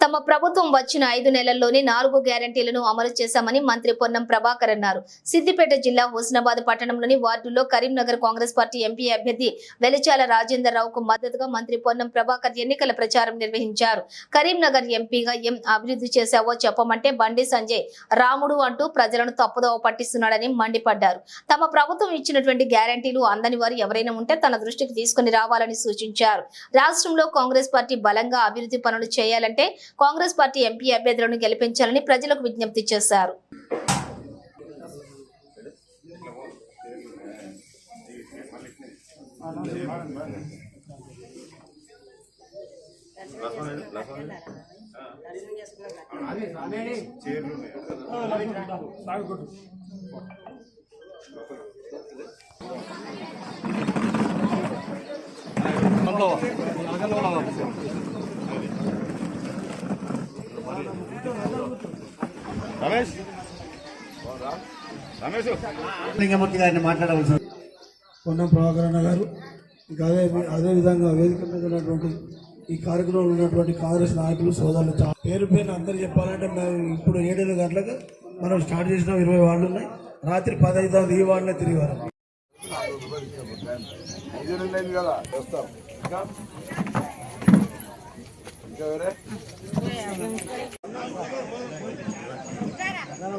తమ ప్రభుత్వం వచ్చిన ఐదు నెలల్లోనే నాలుగు గ్యారంటీలను అమలు చేశామని మంత్రి పొన్నం ప్రభాకర్ అన్నారు. సిద్దిపేట జిల్లా హుస్నాబాద్ పట్టణంలోని వార్డులో కరీంనగర్ కాంగ్రెస్ పార్టీ ఎంపీ అభ్యర్థి వెలిచాల రాజేందర్ రావుకు మద్దతుగా మంత్రి పొన్నం ప్రభాకర్ ఎన్నికల ప్రచారం నిర్వహించారు. కరీంనగర్ ఎంపీగా ఏం అభివృద్ధి చేశావో చెప్పమంటే బండి సంజయ్ రాముడు అంటూ ప్రజలను తప్పుదోవ పట్టిస్తున్నాడని మండిపడ్డారు. తమ ప్రభుత్వం ఇచ్చినటువంటి గ్యారంటీలు అందని వారు ఎవరైనా ఉంటే తన దృష్టికి తీసుకుని రావాలని సూచించారు. రాష్ట్రంలో కాంగ్రెస్ పార్టీ బలంగా అభివృద్ధి పనులు చేయాలంటే కాంగ్రెస్ పార్టీ ఎంపీ అభ్యర్థులను గెలిపించాలని ప్రజలకు విజ్ఞప్తి చేశారు. రమేష్? రమేష్? లింగమూర్తి గారిని మాట్లాడవలసిన పొన్నం ప్రభాకరణ గారు ఇంకా అదే అదే విధంగా వేదిక మీద ఉన్నటువంటి ఈ కార్యక్రమంలో ఉన్నటువంటి కాంగ్రెస్ నాయకులు సోదరులు చాలా పేరు పేరు అందరు చెప్పాలంటే మేము ఇప్పుడు ఏడు గంటలకు మనం స్టార్ట్ చేసిన ఇరవై వాళ్ళు ఉన్నాయి. రాత్రి పదహైదు అవుతుంది ఈ వాళ్ళనే తిరిగి వరం. ఇంకా ఇంకా వేరే?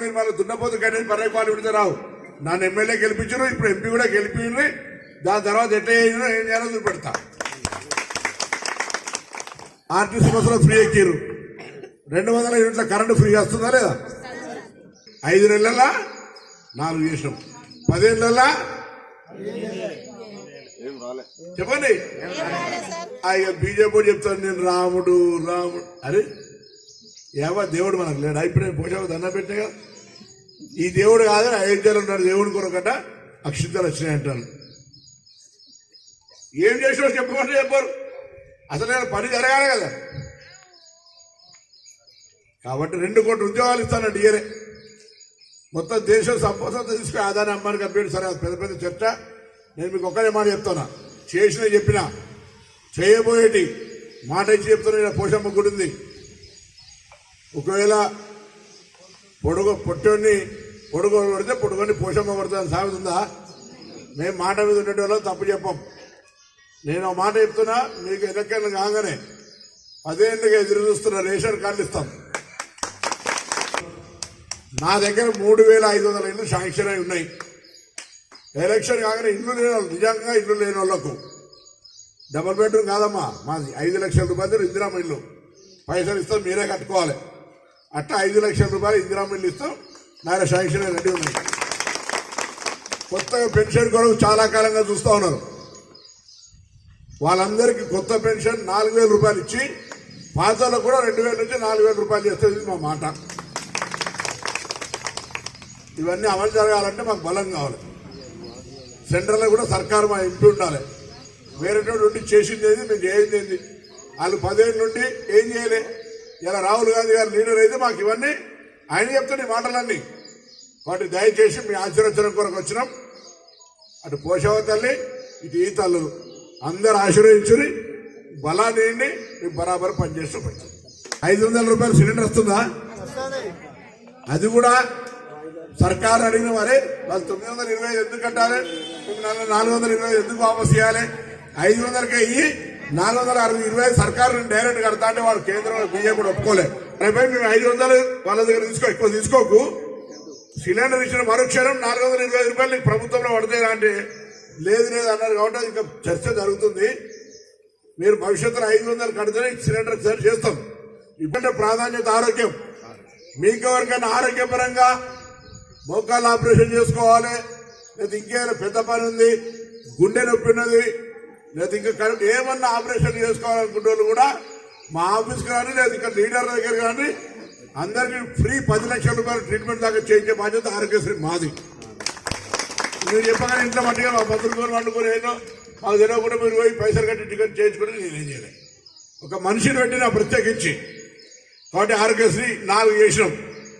మీరు మన దున్నపోతు గణేష్ పర్రెక్ పాలు విడితే రావు. నన్ను ఎమ్మెల్యే గెలిపించారు ఇప్పుడు ఎంపీ కూడా గెలిపిండ్రి దాని తర్వాత ఎట్లా చేసినా ఏం చేయాలో చూపెడతా. ఆర్టీసీ బస్సులో ఫ్రీ ఎక్కిరు రెండు వందల యూనిట్ల కరెంటు ఫ్రీ వస్తుందా లేదా? ఐదు నెలల? నాలుగు చేసినాం. పదేళ్ళ నెలల చెప్పండి. అయ్యో బీజేపీ చెప్తాను నేను రాముడు రాముడు. అరే ఏవా దేవుడు మనకు లేడు? ఇప్పుడే పోషాకు దండ పెట్టే కదా. ఈ దేవుడు కాదని అయోధ్యలో ఉన్నాడు దేవుడి కొరకట అక్షింతలు వచ్చినాయి అంటాను ఏం చేసినా చెప్పమంటే చెప్పారు. అసలు నేను పని జరగాలి కదా. కాబట్టి రెండు కోట్ల ఉద్యోగాలు ఇస్తాను డిఏరే మొత్తం దేశం సంపద తీసుకుని ఆదాని అమ్మాని కంపెనీ సరే పెద్ద పెద్ద చర్చ. నేను మీకు ఒక్కడే మాట చెప్తున్నా. చేసిన చెప్పిన. చేయబోయేటి మాట ఇచ్చి చెప్తున్నా ఈడ పోషమ్మ గుడి ఉంది. ఒకవేళ పొడుగు పొట్టోని పొడుగు పడితే పొడుగుని పోషమ్మ పడుతుంది సాగుతుందా మేము మాట మీద ఉండేటోళ్ళం తప్పు చెప్పం. నేను ఆ మాట చెప్తున్నా మీకు ఎన్నికలు కాగానే పదేళ్ళుగా ఎదురు చూస్తున్న రేషన్ కార్డు ఇస్తాం. నా దగ్గర మూడు వేల ఐదు వందల ఇల్లు శాంక్షన్ అయి ఉన్నాయి. ఎలక్షన్ కాగానే ఇల్లు లేని వాళ్ళు నిజంగా ఇల్లు లేని వాళ్ళకు. డబుల్ బెడ్రూమ్ కాదమ్మా మాది ఐదు లక్షల రూపాయలు ఇందిరామ ఇల్లు. పైసలు ఇస్తాం మీరే కట్టుకోవాలి. అట్లా ఐదు లక్షల రూపాయలు ఇందిరామ ఇల్లు ఇస్తాం నాయన శాంక్షన్ రెడీ ఉన్నాయి. కొత్తగా పెన్షన్ కొరకు చాలా కాలంగా చూస్తూ ఉన్నారు. వాళ్ళందరికీ కొత్త పెన్షన్ నాలుగు వేల రూపాయలు ఇచ్చి పాతలకు కూడా రెండు వేల నుంచి నాలుగు వేల రూపాయలు చేస్తుంది మా మాట. ఇవన్నీ అమలు జరగాలంటే మాకు బలం కావాలి. సెంట్రల్లో కూడా సర్కారు మా ఎంపీ ఉండాలి. వేరేటోడు ఉండి చేసింది ఏది? మేము చేయింది ఏంది? వాళ్ళు పదేళ్ళ నుండి ఏం చేయలే. ఇలా రాహుల్ గాంధీ గారు లీడర్ అయితే మాకు ఇవన్నీ ఆయన చెప్తున్న ఈ మాటలన్నీ. వాటి దయచేసి మీ ఆశీర్వచనం కొరకు వచ్చినాం. అటు పోషవ తల్లి ఇటు ఈ తల్లు అందరు ఆశీర్వదించుని బలాన్ని ఇవ్వండి. మీకు బరాబర్ పనిచేస్తూ పోయి ఐదు వందల రూపాయలు సిలిండర్ వస్తుందా? అది కూడా సర్కారు అడిగిన వారే వాళ్ళు తొమ్మిది వందల ఇరవై ఐదు ఎందుకు కట్టాలి? నాలుగు నాలుగు వందల ఇరవై ఎందుకు వాపస్ చేయాలి? ఐదు వందలకే అయ్యి నాలుగు వందల అరవై ఇరవై సర్కారు డైరెక్ట్ కడతా అంటే వాడు కేంద్రం బిజెపి కూడా ఒప్పుకోలే. రేపై మేము ఐదు వందలు వాళ్ళ దగ్గర తీసుకో ఎక్కువ తీసుకోకు. సిలిండర్ ఇచ్చిన మరుక్షణం నాలుగు వందల ఇరవై ఐదు రూపాయలు నీకు ప్రభుత్వంలో పడతాయి అంటే లేదు లేదు అన్నారు కాబట్టి ఇంకా చర్చ జరుగుతుంది. మీరు భవిష్యత్తులో ఐదు వందలు కడితేనే సిలిండర్ సరి చేస్తాం. ఇప్పుడంటే ప్రాధాన్యత ఆరోగ్యం. మీకు ఎవరికైనా ఆరోగ్యపరంగా మోకాలు ఆపరేషన్ చేసుకోవాలి. లేదా ఇంకేమైనా పెద్ద పని ఉంది గుండె నొప్పి ఉన్నది. లేదా ఇంకా కరెక్ట్ ఏమన్నా ఆపరేషన్ చేసుకోవాలనుకునే వాళ్ళు కూడా మా ఆఫీస్ కానీ లేదా ఇక్కడ లీడర్ దగ్గర కానీ అందరికీ ఫ్రీ పది లక్షల రూపాయలు ట్రీట్మెంట్ దాకా చేయించే బాధ్యత ఆరోగ్యశ్రీ మాది. మీరు చెప్పగానే ఇంట్లో మట్టిగా మా బతుకుని వండుకొని ఏదో మాకు తెలియకుండా మీరు పోయి పైసలు కట్టి టికెట్ చేయించుకుని నేనేం చేయలేదు ఒక మనిషిని పెట్టి నా ప్రత్యేకించి. కాబట్టి ఆరోగ్యశ్రీ నాలుగు చేసినాం.